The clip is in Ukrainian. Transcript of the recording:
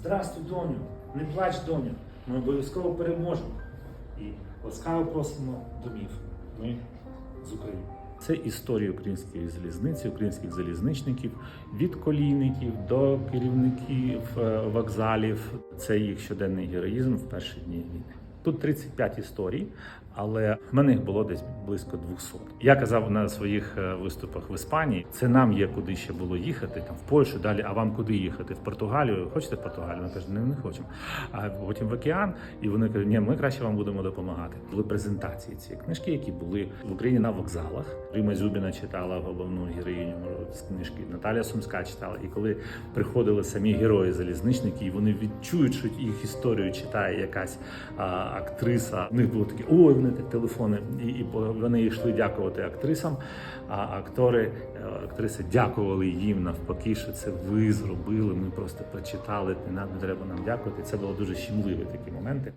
Здрастуй, доню, не плач, доню. Ми обов'язково переможемо. І ласкаво просимо домів. Ми з України. Це історія української залізниці, українських залізничників від колійників до керівників е, вокзалів. Це їх щоденний героїзм в перші дні війни. Тут 35 історій, але мене їх було десь близько 200. Я казав на своїх е, виступах в Іспанії. Це нам є куди ще було їхати, там в Польщу далі. А вам куди їхати? В Португалію? Хочете в Португалію? Ми кажемо, не, не хочемо. А потім в океан, і вони кажуть, ні, ми краще вам будемо допомагати. Були презентації цієї книжки, які були в Україні на вокзалах. Рима Зюбіна читала головну героїню з книжки. Наталя Сумська читала. І коли приходили самі герої залізничники, і вони відчують, що їх історію читає якась а, актриса. У них було такі, ой, так телефони, і, і вони йшли дякувати актрисам. А актори, е, актриси дякували їм навпаки, що це ви зробили. Ми просто прочитали. Не треба нам дякувати. Це було дуже щемливі такі моменти.